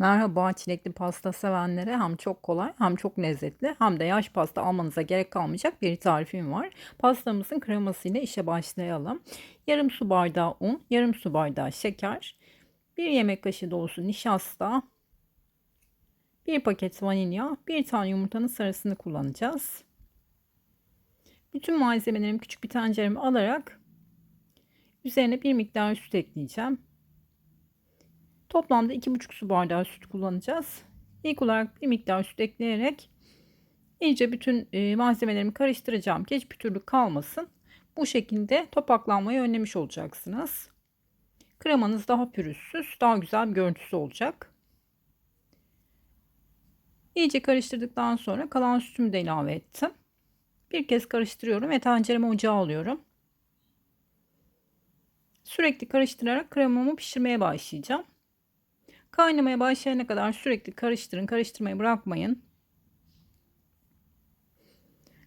Merhaba çilekli pasta sevenlere hem çok kolay hem çok lezzetli hem de yaş pasta almanıza gerek kalmayacak bir tarifim var. Pastamızın kremasıyla işe başlayalım. Yarım su bardağı un, yarım su bardağı şeker, bir yemek kaşığı dolusu nişasta, bir paket vanilya, bir tane yumurtanın sarısını kullanacağız. Bütün malzemelerimi küçük bir tencereme alarak üzerine bir miktar süt ekleyeceğim. Toplamda 2,5 su bardağı süt kullanacağız. İlk olarak bir miktar süt ekleyerek iyice bütün e, malzemelerimi karıştıracağım ki hiç pütürlük kalmasın. Bu şekilde topaklanmayı önlemiş olacaksınız. Kremanız daha pürüzsüz, daha güzel bir görüntüsü olacak. İyice karıştırdıktan sonra kalan sütümü de ilave ettim. Bir kez karıştırıyorum ve tencereme ocağa alıyorum. Sürekli karıştırarak kremamı pişirmeye başlayacağım. Kaynamaya başlayana kadar sürekli karıştırın. Karıştırmayı bırakmayın.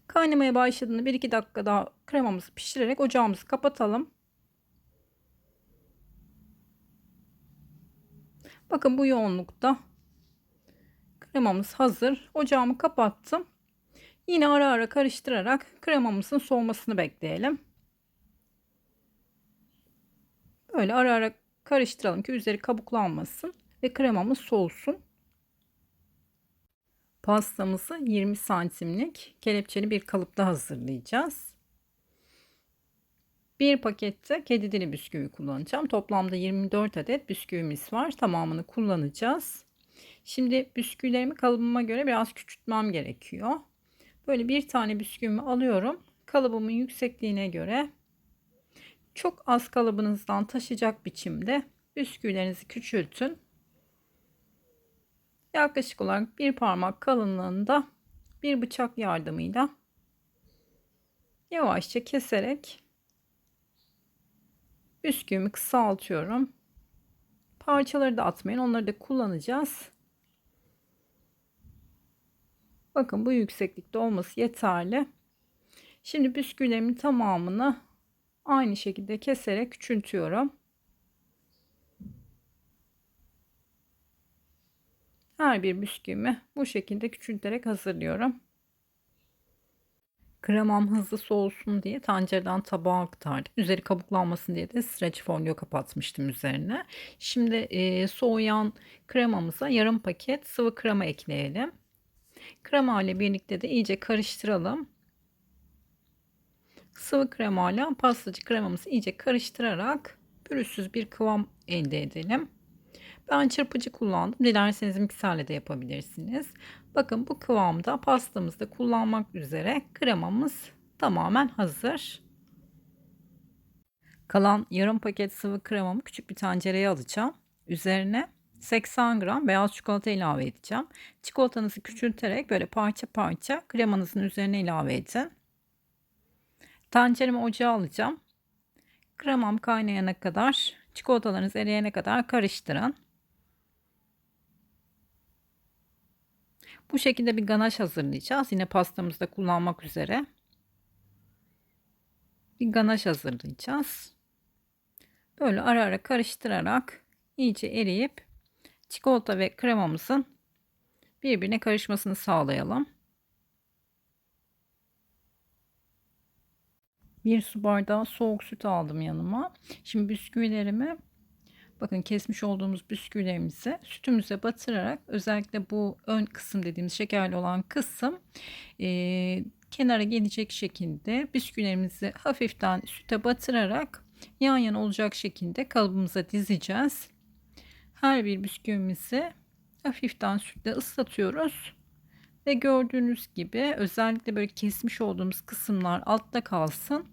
Kaynamaya başladığında 1-2 dakika daha kremamızı pişirerek ocağımızı kapatalım. Bakın bu yoğunlukta kremamız hazır. Ocağımı kapattım. Yine ara ara karıştırarak kremamızın soğumasını bekleyelim. Böyle ara ara karıştıralım ki üzeri kabuklanmasın ve kremamız soğusun. Pastamızı 20 santimlik kelepçeli bir kalıpta hazırlayacağız. Bir pakette kedi dili bisküvi kullanacağım. Toplamda 24 adet bisküvimiz var. Tamamını kullanacağız. Şimdi bisküvilerimi kalıbıma göre biraz küçültmem gerekiyor. Böyle bir tane bisküvimi alıyorum. Kalıbımın yüksekliğine göre çok az kalıbınızdan taşıyacak biçimde bisküvilerinizi küçültün. Yaklaşık olarak bir parmak kalınlığında bir bıçak yardımıyla yavaşça keserek bisküvimi kısaltıyorum. Parçaları da atmayın. Onları da kullanacağız. Bakın bu yükseklikte olması yeterli. Şimdi bisküvilerimin tamamını aynı şekilde keserek küçültüyorum. Her bir bisküvimi bu şekilde küçülterek hazırlıyorum. Kremam hızlı soğusun diye tencereden tabağa aktardım. Üzeri kabuklanmasın diye de streç folyo kapatmıştım üzerine. Şimdi e, soğuyan kremamıza yarım paket sıvı krema ekleyelim. Krema ile birlikte de iyice karıştıralım. Sıvı krema ile pastacı kremamızı iyice karıştırarak pürüzsüz bir kıvam elde edelim. Ben çırpıcı kullandım. Dilerseniz mikserle de yapabilirsiniz. Bakın bu kıvamda pastamızda kullanmak üzere kremamız tamamen hazır. Kalan yarım paket sıvı kremamı küçük bir tencereye alacağım. Üzerine 80 gram beyaz çikolata ilave edeceğim. Çikolatanızı küçülterek böyle parça parça kremanızın üzerine ilave edin. Tenceremi ocağa alacağım. Kremam kaynayana kadar, çikolatalarınız eriyene kadar karıştırın. Bu şekilde bir ganaj hazırlayacağız. Yine pastamızda kullanmak üzere. Bir ganaj hazırlayacağız. Böyle ara ara karıştırarak iyice eriyip çikolata ve kremamızın birbirine karışmasını sağlayalım. Bir su bardağı soğuk süt aldım yanıma. Şimdi bisküvilerimi bakın kesmiş olduğumuz bisküvilerimizi sütümüze batırarak özellikle bu ön kısım dediğimiz şekerli olan kısım e, kenara gelecek şekilde bisküvilerimizi hafiften süte batırarak yan yana olacak şekilde kalıbımıza dizeceğiz. Her bir bisküvimizi hafiften sütle ıslatıyoruz. Ve gördüğünüz gibi özellikle böyle kesmiş olduğumuz kısımlar altta kalsın.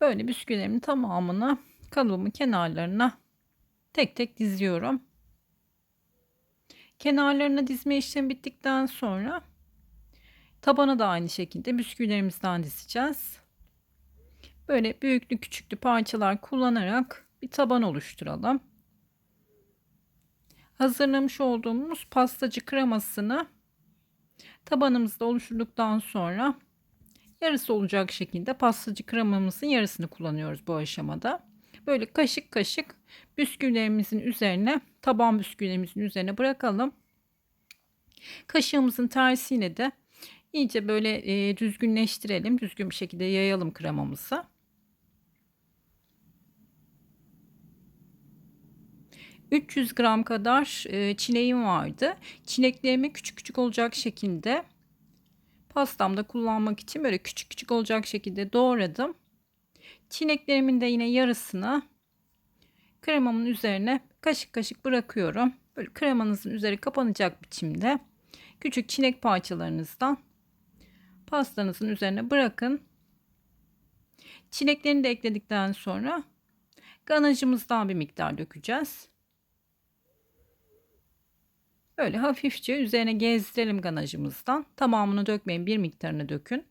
Böyle bisküvilerimin tamamını kalıbımın kenarlarına tek tek diziyorum. Kenarlarına dizme işlemi bittikten sonra tabana da aynı şekilde bisküvilerimizden dizeceğiz. Böyle büyüklü küçüklü parçalar kullanarak bir taban oluşturalım. Hazırlamış olduğumuz pastacı kremasını tabanımızda oluşturduktan sonra yarısı olacak şekilde pastacı kremamızın yarısını kullanıyoruz bu aşamada. Böyle kaşık kaşık bisküvilerimizin üzerine taban bisküvilerimizin üzerine bırakalım. Kaşığımızın tersiyle de iyice böyle e, düzgünleştirelim. Düzgün bir şekilde yayalım kremamızı. ...300 gram kadar e, çileğim vardı. Çileklerimi küçük küçük olacak şekilde... ...pastamda kullanmak için böyle küçük küçük olacak şekilde doğradım. Çileklerimin de yine yarısını... ...kremamın üzerine kaşık kaşık bırakıyorum. Böyle kremanızın üzeri kapanacak biçimde... ...küçük çilek parçalarınızdan pastanızın üzerine bırakın. Çileklerini de ekledikten sonra ganajımızdan bir miktar dökeceğiz. Böyle hafifçe üzerine gezdirelim ganajımızdan. Tamamını dökmeyin bir miktarını dökün.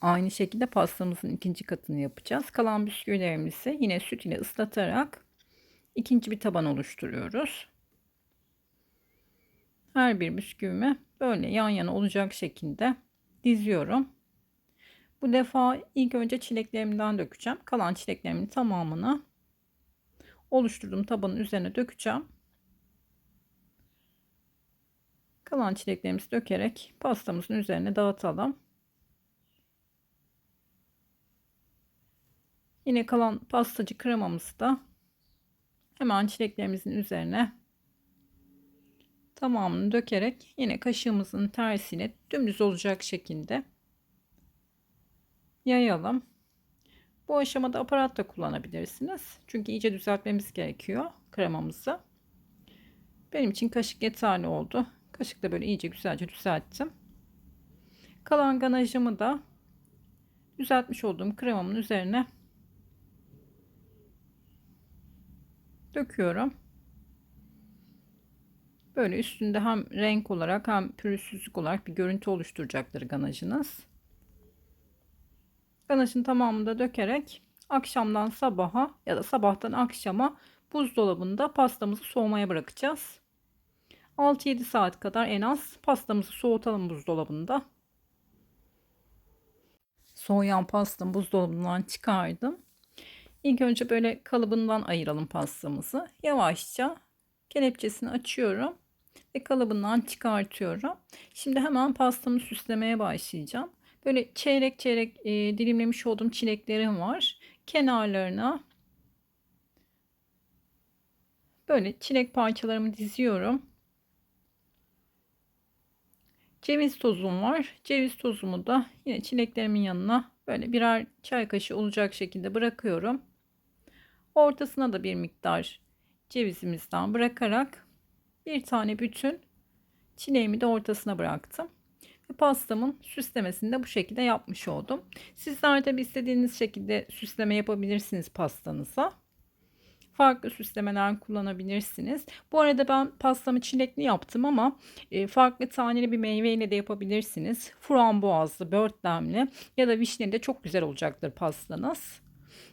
Aynı şekilde pastamızın ikinci katını yapacağız. Kalan bisküvilerimizi yine süt ile ıslatarak ikinci bir taban oluşturuyoruz. Her bir bisküvimi böyle yan yana olacak şekilde diziyorum. Bu defa ilk önce çileklerimden dökeceğim. Kalan çileklerimin tamamını oluşturduğum tabanın üzerine dökeceğim. Kalan çileklerimizi dökerek pastamızın üzerine dağıtalım. Yine kalan pastacı kremamızı da hemen çileklerimizin üzerine tamamını dökerek yine kaşığımızın tersine dümdüz olacak şekilde yayalım. Bu aşamada aparat da kullanabilirsiniz. Çünkü iyice düzeltmemiz gerekiyor kremamızı. Benim için kaşık yeterli oldu. Kaşıkla böyle iyice güzelce düzelttim. Kalan ganajımı da düzeltmiş olduğum kremamın üzerine döküyorum. Böyle üstünde hem renk olarak hem pürüzsüzlük olarak bir görüntü oluşturacaktır ganajınız. Ganajın tamamını da dökerek akşamdan sabaha ya da sabahtan akşama buzdolabında pastamızı soğumaya bırakacağız. 6-7 saat kadar en az pastamızı soğutalım buzdolabında. Soğuyan pastamı buzdolabından çıkardım. İlk önce böyle kalıbından ayıralım pastamızı. Yavaşça kelepçesini açıyorum ve kalıbından çıkartıyorum. Şimdi hemen pastamı süslemeye başlayacağım. Böyle çeyrek çeyrek e, dilimlemiş olduğum çileklerim var. Kenarlarına böyle çilek parçalarımı diziyorum. Ceviz tozum var. Ceviz tozumu da yine çileklerimin yanına böyle birer çay kaşığı olacak şekilde bırakıyorum. Ortasına da bir miktar cevizimizden bırakarak bir tane bütün çileğimi de ortasına bıraktım. Ve pastamın süslemesini de bu şekilde yapmış oldum. Sizler de istediğiniz şekilde süsleme yapabilirsiniz pastanıza. Farklı süslemeler kullanabilirsiniz. Bu arada ben pastamı çilekli yaptım ama e, farklı taneli bir meyveyle de yapabilirsiniz. Frambuazlı, börtlemli ya da vişneli de çok güzel olacaktır pastanız.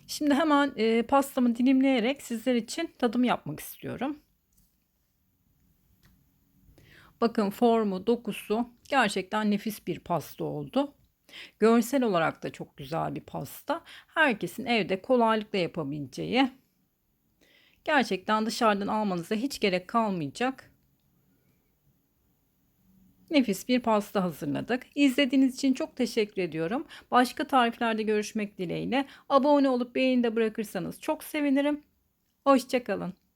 Şimdi hemen e, pastamı dilimleyerek sizler için tadım yapmak istiyorum. Bakın formu, dokusu gerçekten nefis bir pasta oldu. Görsel olarak da çok güzel bir pasta. Herkesin evde kolaylıkla yapabileceği. Gerçekten dışarıdan almanıza hiç gerek kalmayacak. Nefis bir pasta hazırladık. İzlediğiniz için çok teşekkür ediyorum. Başka tariflerde görüşmek dileğiyle. Abone olup beğeni de bırakırsanız çok sevinirim. Hoşçakalın.